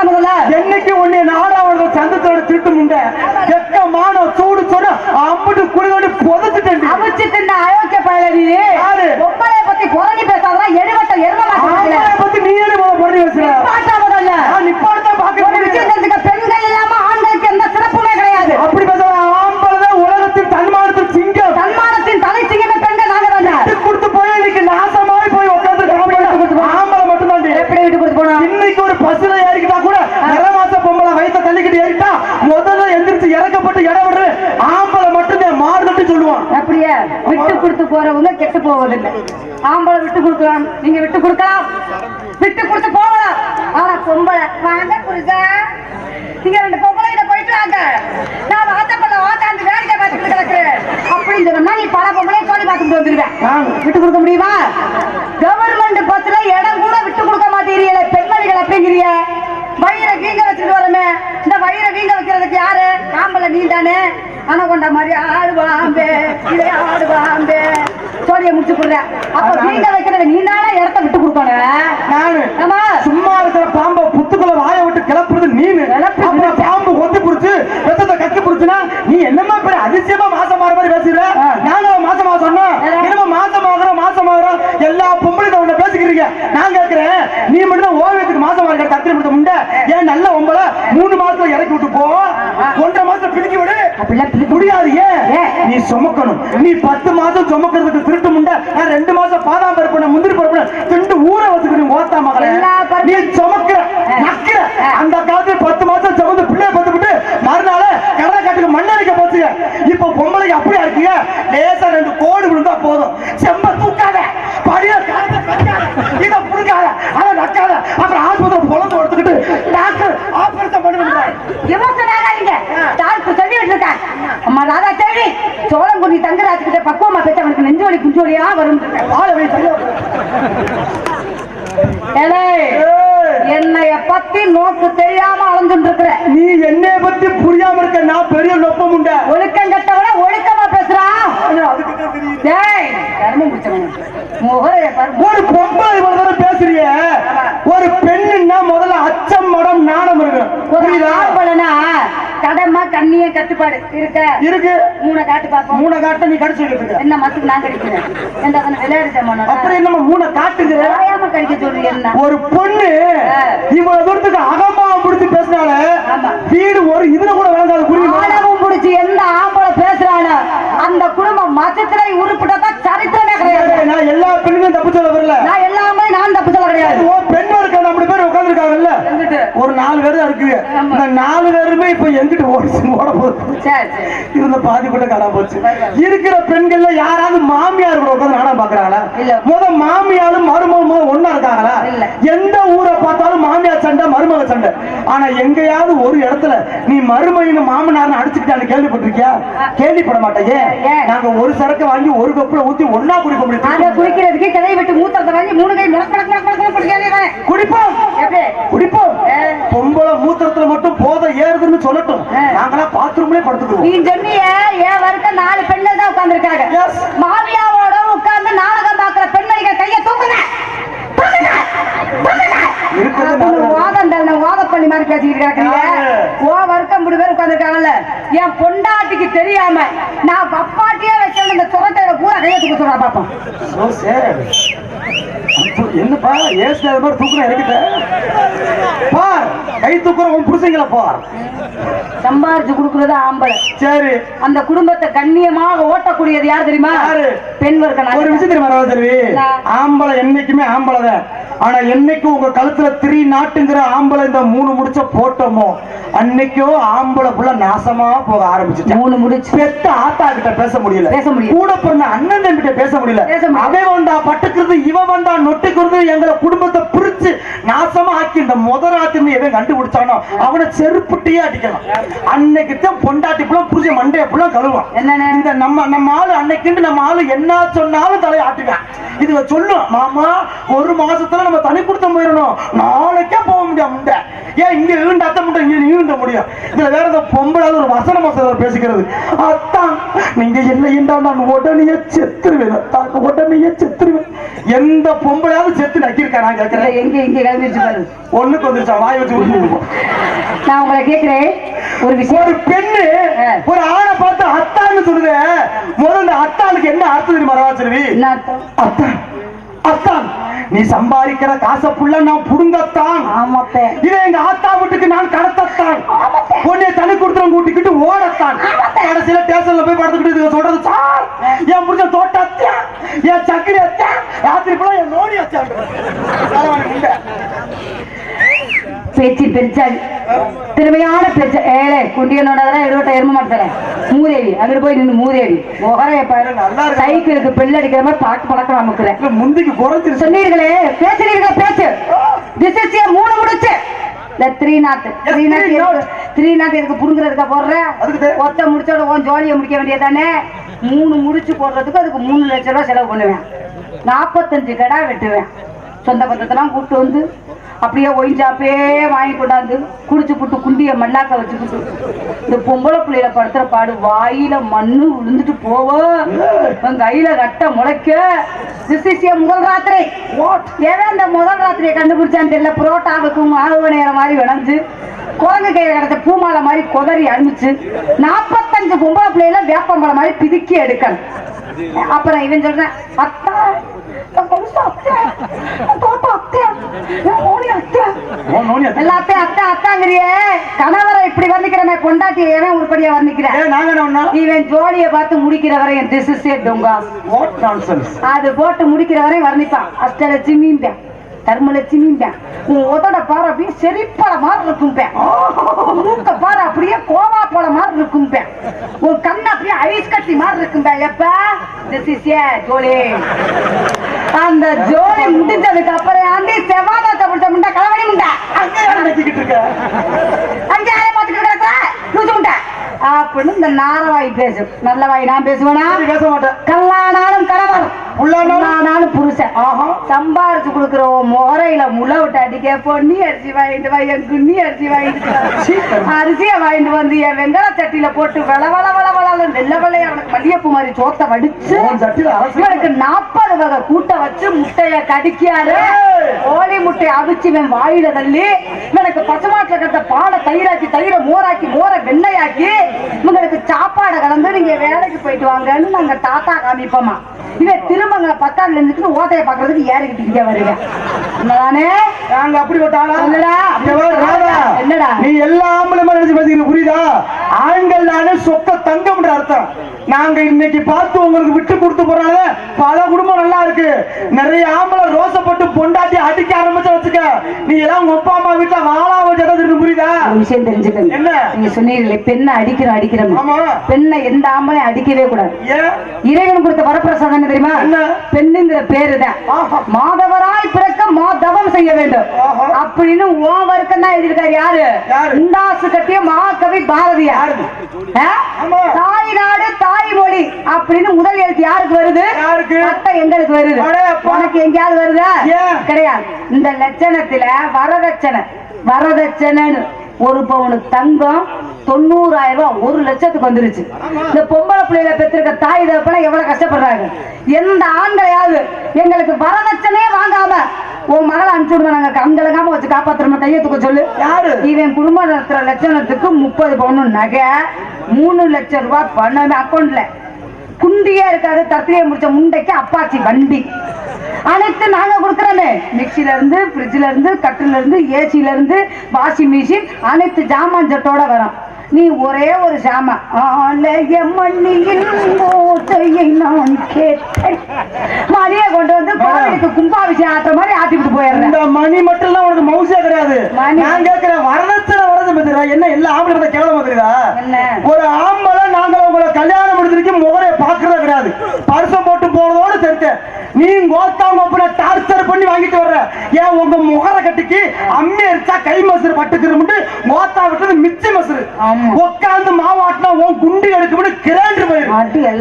சொல்லுங்க முதல்ல? என்னைக்கு உன்னை நாடாவது சந்தத்தோட திருட்டு முண்டை? எக்க மானம் சூடு சொன்ன அம்புட்டு குளிரோடு புதைச்சிட்டேன் தின்ன அயோக்கிய யாரு? பொம்பளைய பத்தி குறைஞ்சி பேசாதான் எடுவட்ட எரும ஆம்பளை பத்தி நீ என்ன பொண்ணு பேசுற பாட்டா முதல்ல நான் நிப்பாட்டா ஒரு பாக்கிறேன் விஷயம் தெரிஞ்சுக்க பெண்கள் இல்லாம ஆண்களுக்கு எந்த சிறப்புமே கிடையாது அப்படி பேசுற ஆம்பளை உலகத்தில் தன்மானத்தில் சிங்கம் தன்மானத்தின் தலை சிங்கமே பெண்கள் நாங்க தானே விட்டு கொடுத்து போய் இன்னைக்கு நாசமாய் போய் உட்கார்ந்து ஆம்பளை மட்டும்தான் எப்படி விட்டு கொடுத்து போனோம் இன்னைக்கு ஒரு பஸ்ல ஏறிக்கிட்டா கூட நிற மாச பொம்பளை வயித்த தள்ளிக்கிட்டு ஏறிட்டா முதல்ல எந்திரிச்சு இறக்கப்பட்டு இடம் விடுற ஆம்பளை மட்டும்தான் மாறுதட்டு சொல்லுவான் அப்படியே விட்டு கொடுத்து போறவங்க கெட்டு போவதில்லை ஆம்பளை விட்டு கொடுக்கலாம். நீங்க விட்டு கொடுக்கலாம். விட்டு கொடுத்து போகலாம் ஆனா பொம்பளை. வாங்க புரிஞ்சா நீங்க ரெண்டு பொம்பளை கிட்ட போயிட்டு வாங்க. நான் வாத்தப்பட வாத்தாந்து வேடிக்கை பார்த்துட்டு கிடக்குறேன். அப்படின்னு சொன்னோம்னா நீ பல பொம்பளை சொல்லி பார்த்துட்டு வந்துருவேன். விட்டு கொடுக்க முடியுமா? கவர்மெண்ட் பஸ்ல இடம் கூட விட்டு கொடுக்க மாட்டேங்கிறீங்களே பெண்மணிகள் அப்படிங்கிறிய வயிறை வீங்க வச்சுட்டு வரமே. இந்த வயிறை வீங்க வைக்கிறதுக்கு யாரு? ஆம்பளை நீ தானே அனகொண்ட மாதிரி ஆடுவாம்பே இதே ஆடுவாம்பே. சோழிய முடிச்சு கொடுற அப்ப வீங்க நீ தானே இடத்த விட்டு கொடுக்கணும் நானு. ஆமா. சும்மா இருக்கிற பாம்பை புத்துக்குள்ள வாயை விட்டு கிளப்புறது நீனு. அப்புறம் பாம்பு கொத்தி புடிச்சு ரத்தத்தை கக்கி புடிச்சுனா நீ என்னமா பெரிய அதிசயமா மாசம் மாற மாதிரி பேசுற? நாங்க மாசமா சொன்னோம் என்னமோ மாசம் ஆகுறோம் மாசம் ஆகுறோம் எல்லா பொம்பளையும் உன்ன பேசிக்கிறீங்க. நான் கேட்கிறேன் நீ மட்டும் தான் ஓவியத்துக்கு மாசம் ஆகிற கத்திரி முண்டை ஏன் நல்ல ஒம்பளை மூணு மாசத்துல இறக்கி விட்டு போ? ஒன்றரை மாசத்துல பிடிக்கி விடு. அப்படிலாம் முடியாது ஏன்? நீ சுமக்கணும். நீ பத்து மாசம் சுமக்கிறதுக்கு திருட்டு நான் ரெண்டு மாசம் பாதாம் பருப்பு முந்திரி பருப்பு ரெண்டு ஊற வச்சுக்கணும் ஓத்தா மகளே. நீ சுமக்கிற நக்கிற அந்த காலத்துல பத்து மாசம் சுமந்து பிள்ளைய பத்துக்கிட்டு மறுநாள் கடலை காட்டுக்கு மண்ணடிக்க போச்சுங்க. இப்ப பொம்பளைக்கு அப்படியா இருக்கீங்க? லேசா ரெண்டு சோழங்குடி தங்கராஜ் கிட்ட பக்குவமா பேச அவனுக்கு நெஞ்சு வலி குஞ்சு வலியா வரும் என்னைய பத்தி நோக்கு தெரியாம அலைஞ்சுட்டு இருக்கிற நீ என்னைய பத்தி புரியாம இருக்க நான் பெரிய நொப்பம் உண்ட. ஒழுக்கம் கட்டவன ஒழுக்கமா பேசுறான் ஒரு பொம்பளை பேசுறிய. ஒரு பெண்ணுன்னா முதல்ல அச்சம் மடம் நாணம் இருக்கணும். ஒரு புரியுதா? கண்ணிய கட்டுப்பாடு. இருக்க? இருக்கு. மூணை காட்டு பாப்போம் மூணை காட்ட நீ கடிச்சு இருக்க. என்ன மத்துக்கு நான் கடிக்கிறேன்? எந்த அதனை விளையாடு ஜமானா அப்புறம் என்னமா மூணை காட்டுங்கிற ஓயாம கடிக்க சொல்றீங்க என்ன? ஒரு பொண்ணு இவ்வளவு தூரத்துக்கு அகம்பாவம் பிடிச்சு பேசினால. வீடு ஒரு இதுல கூட விளங்காது புரியுமா? ஆணவம் பிடிச்சி எந்த ஆம்பளை பேசுறானோ அந்த குடும்பம் மச்சத்துல உருப்பிட்டதான் சரித்திரமே கிடையாது. நான் எல்லா பெண்ணுமே தப்பு சொல்ல வரல. நான் எல்லாமே நான் தப்பு சொல்ல கிடையாது. ஓ பெண் இருக்க அப்படி பேர் உட்காந்துருக்காங்கல்ல? ஒரு நாலு பேர் தான் இருக்கு ஆமா. இந்த நாலு பேருமே இப்ப எங்கிட்டு ஓடிச்சு ஓட போகுது? இருந்த பாதி கூட காணா போச்சு. இருக்கிற பெண்கள்ல யாராவது மாமியார் கூட உட்காந்து நாடகம் பாக்குறாங்களா. முத மாமியாரும் மருமகம் முத ஒண்ணா இருக்காங்களா. எந்த ஊரை பார்த்தாலும் மாமியார் சண்டை மருமக சண்டை. ஆனா எங்கேயாவது ஒரு இடத்துல நீ மருமகன் மாமனார்னு அடிச்சுக்கிட்டான்னு கேள்விப்பட்டிருக்கியா? கேள்விப்பட மாட்டேங்க. ஏன்? நாங்க ஒரு சரக்கு வாங்கி ஒரு கப்புல ஊத்தி ஒண்ணா குடிக்க முடியும். குடிக்கிறதுக்கு கிளை விட்டு மூத்திரத்தை வாங்கி மூணு கை குடிப்போம். குடிப்போம். பொம்பளை மூத்திரத்துல மட்டும் போத ஏறுதுன்னு சொல்லட்டும். நாங்களா பாத்ரூம்லயே படுத்துக்குவோம். நீ சொன்னிய என் வரைக்கும் நாலு பெண்கள் தான் உட்கார்ந்துருக்காங்க. Yes. மாமியாவோட உட்கார்ந்து நாடகம் பார்க்கிற பெண்மணிகள் கைய தூக்குங்க. வாதம் தள்ளன, வாதப்பள்ளி மாதிரி பேசிக்கிட்டு கிடக்குறீங்க. யாரு? மூணு பேர் உட்காந்துருக்காங்கல்ல என் பொண்டாட்டிக்கு தெரியாம நான் பப்பாட்டியே வச்சிருந்த இந்த சுரட்டையில பூரா கையை தூக்க சொல்றா பாப்போம் என்னப்பா ஏசு அது மாதிரி தூக்குற இறக்கிட்ட பார் கை தூக்குற உன் புருஷங்கள பார். சம்பாரிச்சு கொடுக்கறது ஆம்பளை. சரி. அந்த குடும்பத்தை கண்ணியமாக ஓட்டக்கூடியது யார் தெரியுமா? பெண் வர்க்கம் ஒரு விஷயம் தெரியுமா? ஆம்பளை என்னைக்குமே ஆம்பளை ஆனா என்னைக்கு உங்க கழுத்துல திரி நாட்டுங்கிற ஆம்பளை இந்த மூணு முடிச்ச போட்டோமோ அன்னைக்கோ ஆம்பளை புள்ள நாசமா போக ஆரம்பிச்சுச்சு மூணு முடிச்சு. பெத்த ஆத்தா கிட்ட பேச முடியல. பேச முடியல. கூட பிறந்த அண்ணன் தம்பிட்ட பேச முடியல. அவன் வந்தா பட்டுக்கிறது இவன் வந்தா கொண்டு எங்களை குடும்பத்தை பிரிச்சு நாசமா ஆக்கி இந்த முதராத்தின்னு எவன் கண்டுபிடிச்சானோ அவனை செருப்புட்டியே அடிக்கணும் அன்னைக்கு தான் பொண்டாட்டி புள்ள புரிஞ்ச மண்டைய புள்ள கழுவான். என்னன்னு இந்த நம்ம நம்ம ஆளு அன்னைக்கு நம்ம ஆளு என்ன சொன்னாலும் தலையை ஆட்டுவேன் இதுல சொல்லும் மாமா ஒரு மாசத்துல நம்ம தனி கொடுத்த போயிடணும். நாளைக்கே போக முடியாது முண்டை ஏன் இங்க ஈண்ட அத்தை மட்டும் இங்க ஈண்ட முடியும் இதுல வேற ஏதோ பொம்பளாவது ஒரு வசன மசனம் பேசிக்கிறது. அத்தான் நீங்க என்ன என்றா நான் உடனே செத்துருவேன். உடனே செத்துருவேன். எந்த பொம்பளையாவது செத்து நக்கியிருக்கா நான் கேட்கிறேன். எங்க இங்க கிளம்பிடுச்சு பாரு. ஒண்ணுக்கு வந்துருச்சா? வாய் வச்சு விட்டு நான் உங்களை கேக்குறேன் ஒரு விஷயம். ஒரு பெண்ணு. ஒரு ஆணை பார்த்து அத்தான்னு சொல்லுது. முதல்ல இந்த அத்தானுக்கு என்ன அர்த்தம் தெரியுமா அத்தான் அத்தான். நீ சம்பாதிக்கிற காசை புள்ள நான் புடுங்கத்தான். ஆமாப்பே இதை எங்க ஆத்தா வீட்டுக்கு நான் கடத்தத்தான் உன்னை தனி கொடுத்துரும் கூட்டிக்கிட்டு ஓடத்தான் கடைசியில ஸ்டேஷன்ல போய் படுத்துக்கிட்டு சொல்றது சார் என் புரிஞ்ச தோட்ட அத்தியா? என் சக்கரி அத்தியா? ராத்திரி போல என் நோடி அத்தியா பேச்சு பெருச்சாடி திறமையான பெருச்ச ஏழை குண்டியனோட இருபட்ட எரும மாட்டேன் மூதேவி. அங்கிட்டு போய் நின்று மூதேவி. நல்லா இருக்கு. சைக்கிளுக்கு பெல் அடிக்கிற மாதிரி பாட்டு பழக்கம் நமக்குறேன் முந்திக்கு குறைஞ்சிருச்சு. சொன்னீர்களே பேசுறீங்க பேச்சு. ஏ மூணு முடிச்சு. இந்த three knot three knot three knot. Three knot எதுக்கு புடுங்குறதுக்கா போடுற? அதுக்கு தே- ஒத்த முடிச்சோட உன் ஜோலியை முடிக்க வேண்டியதானே மூணு முடிச்சு போடுறதுக்கு அதுக்கு மூணு லட்ச ரூபா செலவு பண்ணுவேன். நாற்பத்தஞ்சு கடா வெட்டுவேன். சொந்த பந்தத்தெல்லாம் கூப்பிட்டு வந்து அப்படியே ஒயிஞ்சாப்பே வாங்கி கொண்டாந்து குடிச்சு புட்டு குண்டிய மல்லாக்க வச்சுக்கிட்டு இந்த பொம்பளை பிள்ளையில படுத்துற பாடு வாயில மண்ணு விழுந்துட்டு போவோம் கையில கட்ட முளைக்க. Your முதல் ராத்திரி. ஏன் இந்த முதல் ராத்திரியை கண்டுபிடிச்சான்னு தெரியல. புரோட்டாவுக்கு மாவு நேரம் மாதிரி விளைஞ்சு குரங்கு கையில கிடச்ச பூமாலை மாதிரி குதறி அனுப்பிச்சு நாற்பத்தஞ்சு பொம்பளை பிள்ளைல வேப்பம்பழம் மாதிரி பிதுக்கி எடுக்கணும். அப்புறம் இவன் சொல்றேன் அத்தா கணவரை இப்படி வர்ணிக்கிறமே ஏன் உருப்படியா? இவன் ஜோடியை பார்த்து முடிக்கிற திஸ் இஸ் ஏ nonsense. அது போட்டு முடிக்கிற வரை வர்ணிப்பான் அஷ்டலட்சுமிம்பேன் தர்மலட்சுமிம்பேன் உன் உதட பாரு அப்படியே செரிப்பழ மாதிரி இருக்கும்பேன். மூக்க பாரு அப்படியே கோவா போல மாதிரி இருக்கும்பேன். உன் கண்ணு அப்படியே ஐஸ் மாதிரி இருக்கும்பேன் எப்ப திஸ் இஸ் ஏ ஜோலி. அந்த ஜோலி முடிஞ்சதுக்கு அப்புறம் ஆண்டி செவ்வாய் பிடிச்ச முண்டை கலவணி முண்டை? அங்கே யார் இருக்க? அங்கே யாரை பார்த்துக்கிட்டு கிடக்குற லூசு முண்டை அப்படின்னு இந்த நாரவாய் பேசு. நல்ல வாய் நான் பேசுவேனா? பேச மாட்டேன். கல்லானாலும் கணவர் உள்ளானாலும்? புருஷன். ஆஹா. சம்பாரிச்சு கொடுக்குற முறையில முளை விட்டு அடிக்க பொன்னி அரிசி வாங்கிட்டு வா என் குன்னி அரிசி வாங்கிட்டு. அரிசியை வாங்கிட்டு வந்து என் வெங்காய சட்டியில போட்டு வள வள வள வள வெள்ள வெள்ளைய அவனுக்கு மல்லிகைப்பூ மாதிரி சோத்த வடிச்சு இவனுக்கு நாற்பது வகை கூட்ட வச்சு முட்டைய கடிக்காரு. கோழி முட்டையை அவிச்சு இவன் வாயில தள்ளி இவனுக்கு பசுமாட்டுல கட்ட பாலை தயிராக்கி தயிரை மோராக்கி again. சாப்பாடு கலந்து நீங்க வேலைக்கு போயிட்டு வாங்கன்னு நாங்க தாத்தா காமிப்போமா இவன் திருமங்களை பத்தாண்டுல இருந்துட்டு ஓட்டையை பாக்குறதுக்கு ஏறிக்கிட்டு இங்க வருங்க என்னதானே நாங்க அப்படிப்பட்ட ஆளா? சொல்லுடா. இங்க வா, ராதா. என்னடா? நீ எல்லா ஆம்பளைமா நினைச்சு பேசிக்கிற புரியுதா ஆண்கள் நானே சொக்க தங்கம்ன்ற அர்த்தம் நாங்க இன்னைக்கு பார்த்து உங்களுக்கு விட்டு கொடுத்து போறாங்க பல குடும்பம் நல்லா இருக்கு நிறைய ஆம்பளை ரோசப்பட்டு பொண்டாட்டி அடிக்க ஆரம்பிச்சு வச்சுக்க நீ எல்லாம் உங்க அப்பா அம்மா வீட்டுல வாழா வச்சு புரியுதா விஷயம் தெரிஞ்சுக்கங்க என்ன? நீங்க சொன்னீங்களே பெண்ணை அடிக்கிறோம் அடிக்கிறோம் பெண்ணை எந்த ஆம்பளையும் அடிக்கவே கூடாது. இறைவன் கொடுத்த வரப்பிரசாதம் தெரியுமா? பெண்ணுங்கிற பேரு தான். மாதவராய் பிறக்க மாதவம் செய்ய வேண்டும். அப்படின்னு உன் வர்க்கம் தான் எழுதியிருக்காரு யாரு? உண்டாசு கட்டிய மகாகவி பாரதியார். தாய் நாடு தாய் மொழி அப்படின்னு முதல் எழுத்து யாருக்கு வருது? எங்களுக்கு வருது. உனக்கு எங்கேயாவது வருதா? கிடையாது. இந்த லட்சணத்துல வரதட்சணை. வரதட்சணைன்னு. ஒரு பவுனுக்கு தங்கம் தொண்ணூறாயிரம் ரூபாய் ஒரு லட்சத்துக்கு வந்துருச்சு. இந்த பொம்பளை பிள்ளைகளை பெற்றிருக்க தாய் தகப்பன எவ்வளவு கஷ்டப்படுறாங்க? எந்த ஆண்களையாவது எங்களுக்கு வரதட்சணையே வாங்காம உன் மகளை அனுப்பிச்சு விடுங்க நாங்க கண்கலங்காம வச்சு காப்பாத்துறோம் கையத்துக்க சொல்லு. யாரு? இவன் குடும்பம் நடத்துற லட்சணத்துக்கு முப்பது பவுன் நகை மூணு லட்சம் ரூபாய் பணம் அக்கௌண்ட்ல குண்டியா இருக்காது தத்திரியை முடிச்ச முண்டைக்கு அப்பாச்சி வண்டி. அனைத்து நாங்க கொடுக்கறோமே. மிக்சில இருந்து ஃப்ரிட்ஜ்ல இருந்து கட்டில இருந்து ஏசில இருந்து வாஷிங் மிஷின் அனைத்து ஜாமான் ஜட்டோட வரும். நீ ஒரே ஒரு சாமான். ஆலய மண்ணியின் மூட்டையை நான் கேட்டேன். மணியை கொண்டு வந்து கோவிலுக்கு கும்பாபிஷேகம் ஆட்டுற மாதிரி ஆட்டிவிட்டு போயிடுறேன். இந்த மணி மட்டும் எல்லாம் உனக்கு மவுசே கிடையாது. நான் கேட்கிறேன் வரதட்சணை வரது பத்திரா என்ன எல்லா ஆம்பளை தெரியுதா? என்ன? ஒரு ஆம்பளை நாங்க உங்களை கல்யாணம் முடிஞ்சிருக்கு முகரை பாக்குறதே கிடையாது. பரிசம் போட்டு போறதோடு தெரிஞ்சேன் நீ கோத்தாங்க டார்ச்சர் பண்ணி வாங்கிட்டு வர்ற. ஏன் உங்க முகர கட்டிக்கு அம்மி அரிச்சா கை மசுறு பட்டுக்கிறோம்னு கோத்தா விட்டது மிச்ச மசுறு. உட்காந்து மாவாட்டினா உன் குண்டி எடுக்கும்னு கிராண்டு போயிரு.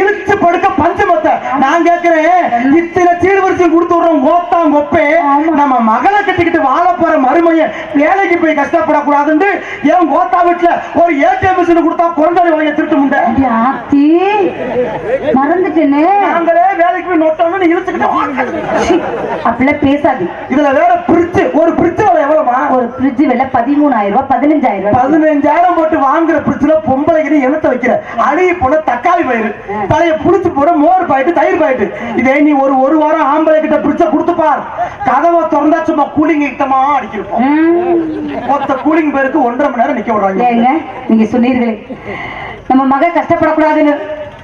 இழுத்து படுக்க பஞ்சமத்தை நான் கேக்குறேன் இத்தனை சீர்வரிசையும் கொடுத்து விடுறோம் கோத்தாம் கொப்பே ஆமா. நம்ம மகளை கட்டிக்கிட்டு வாழ போற மருமைய வேலைக்கு போய் கஷ்டப்படக்கூடாதுன்னு ஏன் கோத்தா வீட்டுல ஒரு ஏடிஎம் மிஷின் கொடுத்தா குறைஞ்சாடி வாங்க திருட்டு முண்டை? அடி ஆத்தி மறந்துட்டேனே. நாங்களே வேலைக்கு போய் நோட்டோம்னு இழுத்துக்கிட்டு அப்படிலாம் பேசாது. இதுல வேற பிரிட்ஜ் ஒரு பிரிட்ஜ் விலை எவ்வளவுமா ஒரு ஃப்ரிட்ஜ் விலை பதிமூணாயிரம் ரூபாய் பதினஞ்சாயிரம் ரூபாய். பதினஞ்சாயிரம் போட்டு வாங்குற பிரிட்ஜ்ல பொம்பளைக்கு எண்ணத்தை வைக்கிற. அழுகி போன தக்காளி பயிறு. பழைய புளிச்சு போற மோர் பாயிட்டு தயிர் பாயிட்டு இதே நீ ஒரு ஒரு வாரம் ஆம்பளை கிட்ட பிரிட்ஜ கொடுத்து பார். கதவை திறந்தா சும்மா கூலிங் கிட்டமா அடிக்கிருப்போம் ம். மொத்த கூலிங் பேருக்கு ஒன்றரை மணி நேரம் நிக்க விடுறாங்க. ஏங்க நீங்க சொன்னீர்களே. நம்ம மக கஷ்டப்படக்கூடாதுன்னு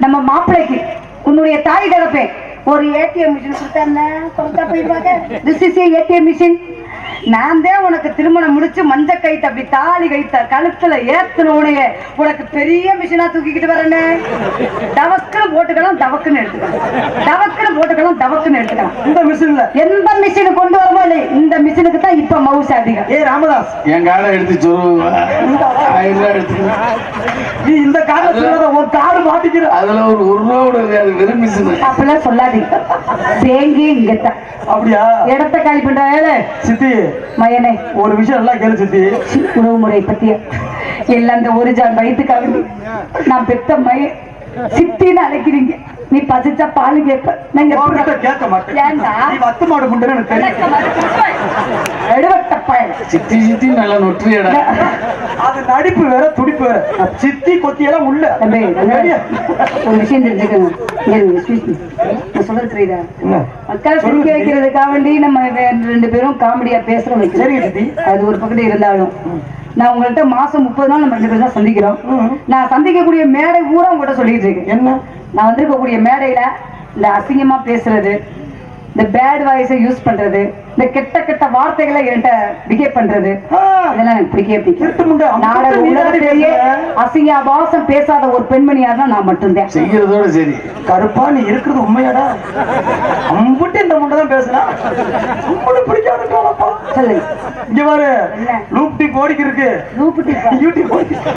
நம்ம மாப்பிள்ளைக்கு உன்னுடைய தாய் தகப்பே ஒரு ஏடிஎம் மிஷின் கொடுத்தா கொடுத்தா போயிருவாங்க திஸ் இஸ் ஏடிஎம் மிஷின். நான் தான் உனக்கு திருமணம் முடிச்சு மஞ்ச கைத்த அப்படி தாலி கைத்த கழுத்துல ஏத்துன உனைய உனக்கு பெரிய மிஷினா தூக்கிக்கிட்டு வரேன்னு டவக்குன்னு போட்டுக்கலாம் டவக்குன்னு எடுத்துக்கலாம். டவக்குன்னு போட்டுக்கலாம் டவக்குன்னு எடுத்துக்கலாம். இந்த மிஷின்ல எந்த மிஷின் கொண்டு வரமோ இல்லை இந்த மிஷினுக்கு தான் இப்ப மவுஸ் அதிகம். ஏ ராமதாஸ். என் கார்டை எடுத்து நீ இந்த சொல்லாத உன் காடு மாட்டிக்கிற. அதுல ஒரு ஒரு ரூபா கூட வெறும் மிஷின் அப்படிலாம் சொல்லாதீங்க. தேங்கி இங்கத்தான். அப்படியா? இடத்த காலி பண்ற வேலை. சித்தி மயனே. ஒரு விஷயம் எல்லாம் கேளு சித்தி. சி, உணவு முறை பத்திய. எல்லாம் அந்த ஒரு ஜான் வயிற்றுக்காக நான் பெத்த மய சித்தின்னு அழைக்கிறீங்க. நீ பசிச்சா பால் கேட்ப. எப்படி கேட்க மாட்டேன். சித்தி சித்தி நல்லா நொற்றியடா அது நடிப்பு வேற துடிப்பு வேற. சித்தி கொத்தி எல்லாம் உள்ள. ஒரு விஷயம் தெரிஞ்சுக்கணும் சொல்றது தெரியுதா? மக்களை சிரிக்க வைக்கிறதுக்காக வேண்டி நம்ம ரெண்டு பேரும் காமெடியா பேசுறோம் வைக்கிறோம். சரிங்க சித்தி. அது ஒரு பக்கத்து இருந்தாலும். நான் உங்கள்ட்ட மாசம் முப்பது நாள் நம்ம ரெண்டு பேரும் தான் சந்திக்கிறோம். நான் சந்திக்கக்கூடிய மேடை பூரா உங்கள்கிட்ட சொல்லிட்டு இருக்கேன். என்ன? நான் வந்திருக்கக்கூடிய மேடையில இந்த அசிங்கமா பேசுறது இந்த பேட் வாய்ஸை யூஸ் பண்றது இந்த கெட்ட கெட்ட வார்த்தைகளை என்கிட்ட பிஹேவ் பண்றது அதெல்லாம் எனக்கு பிடிக்கவே பிடிக்கும் உலகத்திலேயே. அசிங்க அபாசம் பேசாத ஒரு பெண்மணியா தான் நான் மட்டும்தான். செய்யறதோட சரி. கருப்பா நீ இருக்கிறது உண்மையாடா? அம்புட்டு இந்த முண்டை தான் பேசுனா அம்புட்டு பிடிக்காதுப்பா சொல்லுங்க. இங்க பாரு. என்ன? லூப் டி போடிக்கு இருக்கு ரூபுட்டி யூடியூப்